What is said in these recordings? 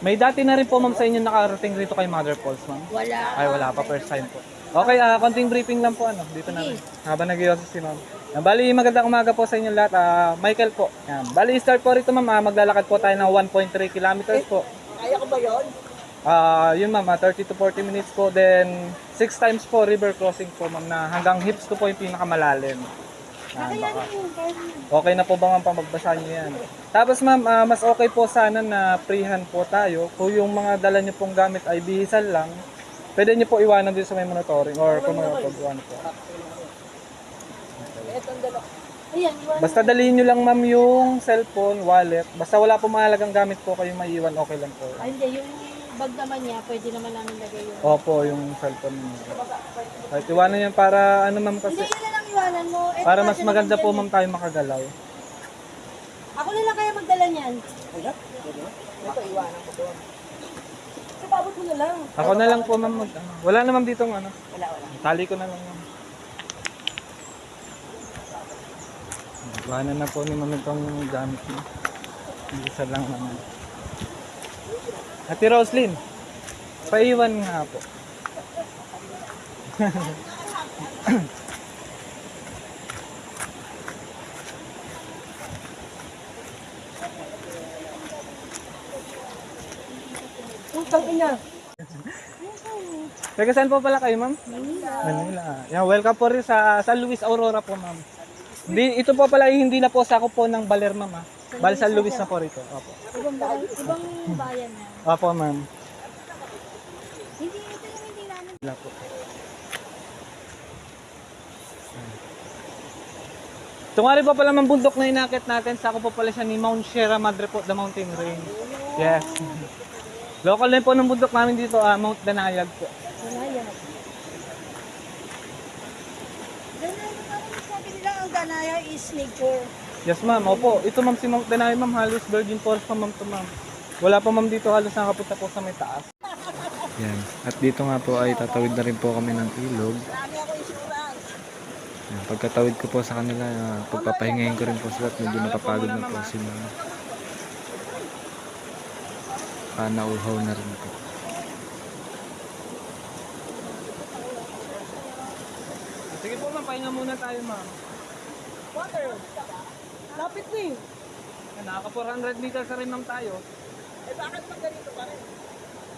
May dati na rin po ma'am sa inyo nakarating rito kay Mother Falls ma'am. Wala. Ay, wala pa. First time po. Okay, ah konting briefing lang po ano. Dito na. Habang nag si ma'am. Yan, bali, magandang umaga po sa inyo lahat. Ah, Michael po. Yan. Bali, start po rito ma'am. Ah, maglalakad po tayo ng 1.3 kilometers po. Kaya ko ba yun? Ah, yun ma'am, ah, 30 to 40 minutes po. Then, 6 times po river crossing po ma'am na hanggang hips ko po yung pinakamalalim. Baka. Okay na po ba ma'am pamagbasa niyo yan? Tapos ma'am, ah, mas okay po sana na freehand po tayo. Kung yung mga dala niyo pong gamit ay bihisan lang, pwede niyo po iwanan dito sa may monitoring or kung po. ano po. Itong dalawa. Ayan, iwan. Basta dalhin niyo lang ma'am yung cellphone, wallet. Basta wala po mahalagang gamit po kayo maiwan, okay lang po. Ay, hindi. Yung bag naman niya, pwede naman namin lagay yun. Opo, yung cellphone niyo. Kahit iwanan yan para ano ma'am kasi, Hindi, yun na lang iwanan mo. Eto para mas maganda po ma'am tayo makagalaw. eh. Ako na lang kaya magdala niyan. Ito, iwanan ko doon. Sa babot mo na lang. Ako na lang po ma'am. Mag, ano. Wala na ma'am dito ano. Wala, wala. Tali ko na lang ma'am. Iwanan na po ni ma'am itong gamit niya. Isa lang naman. Ate Roslyn, paiwan nga po. Utang ina. Taga saan po pala kayo ma'am? Manila. Manila. Yeah, welcome po rin sa San Luis Aurora po ma'am. Hindi, ito po pala hindi na po sako po ng Baler ma'am ah. Bali San Luis na po rito. Opo. Ibang, bayan, ibang bayan na. Opo ma'am. Hindi, ito yung hindi namin. Wala po. Ito nga rin po pala mang bundok na inakit natin. Sako po pala siya ni Mount Sierra Madre po, the mountain range. Yes. Local din po ng bundok namin dito, ah, Mount Danayag po. Wala yan. Danaya, parang sabi nila ang Danaya is nature. Yes ma'am, opo. Ito ma'am si Mount Danayag ma'am, halos Virgin Forest pa ma'am to ma'am. Wala pa ma'am dito halos nakapunta po sa may taas. Yan. At dito nga po ay tatawid na rin po kami ng ilog. Yan, pagkatawid ko po sa kanila, uh, pagpapahingayin ko rin po sila at medyo napapagod na po sila. Panauhaw na rin po. Sige po ma'am, pahinga muna tayo ma'am. Water. Lapit mo eh. Nakaka 400 meters na rin ma'am tayo. Eh bakit pag ganito pa rin?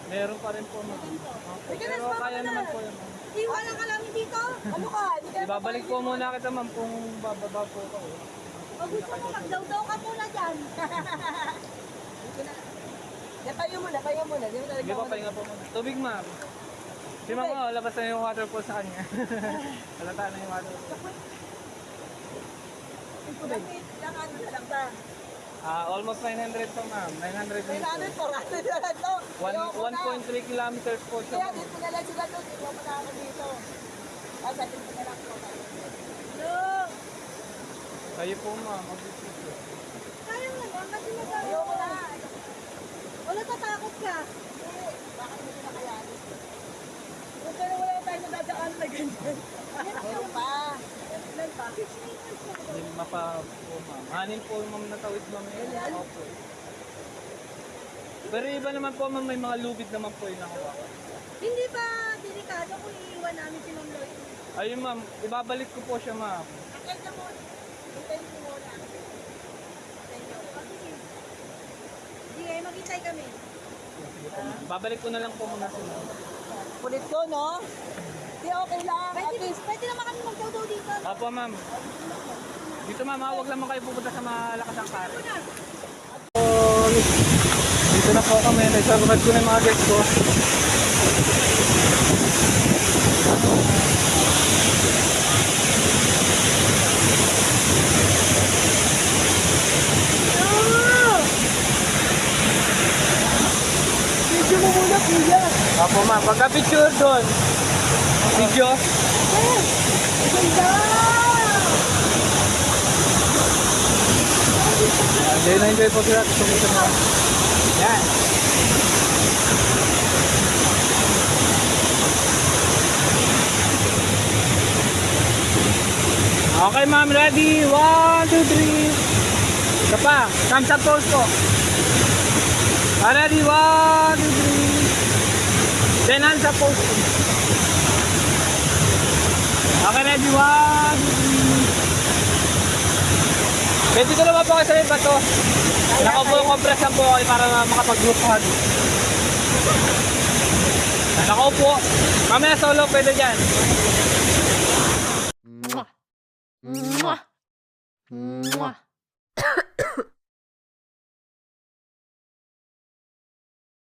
Meron pa rin po ma'am. Opo, Pero kaya naman po yun ma'am. Iwanan ka namin dito. Ano ka? Ibabalik po muna kita ma'am kung bababa po ko. Pag gusto mo, magdaw-daw ka muna dyan. Napayo mo, napayo mo na. Di mo talaga Sige po, pahinga po muna. Tubig ma'am. Si ma'am, oh, labas na yung waterfall sa kanya. Halata na yung waterfall. Lapit lang, ano na lang ba? Ah, almost 900 po ma'am. 900 Kailangan meters. po, ano na lang to. One- Ayoko na. 1.3 kilometers po siya. Kaya ma'am. dito na lang sila doon. Ikaw mo na ako dito. Ah, sa dito na lang po. No! Kayo po ma'am. mag-isip mo na, kasi magkano. Ayoko na. Wala tatakot ka. Bakit mo kinakayanin? Kung kaya wala tayong nadadaan na ganyan. Meron pa. Meron pa. Hindi mapa po ma'am. Anin po ma'am natawid ma'am. eh. Opo. Pero iba naman po ma'am, may mga lubid naman po yung nakawakan. Hindi ba delikado kung iiwan namin si Ma'am Lloyd? Ayun ma'am, ibabalik ko po siya ma'am. Akay na mo. Hintayin mo muna. Sige, maghintay kami. Babalik ko na lang po muna sila. Kulit ko, no? Di okay lang. Pwede, At least, pwede naman kami magdaw dito. Opo ma'am. Dito ma'am, ah, huwag lang kayo pupunta sa malakas ang kari. Dito na po kami. Nagsasabat ko na yung mga guests ko. Video mo muna, kuya. Opo ma'am, pagka-picture doon. Video. Ganda! Enjoy na enjoy po sila. Tumisa mo. Yan. Okay ma'am, ready? One, two, three. Isa pa. Thumbs up pose po. Ready, one, two, three. Then hands up post. Okay, ready, one, two, three. Pwede ko naman po kayo sa may bato. Nakaupo compress lang po kayo para makapag-group hug. Nakaupo. Mamaya solo pwede dyan. Mwah. Mwah. Mwah.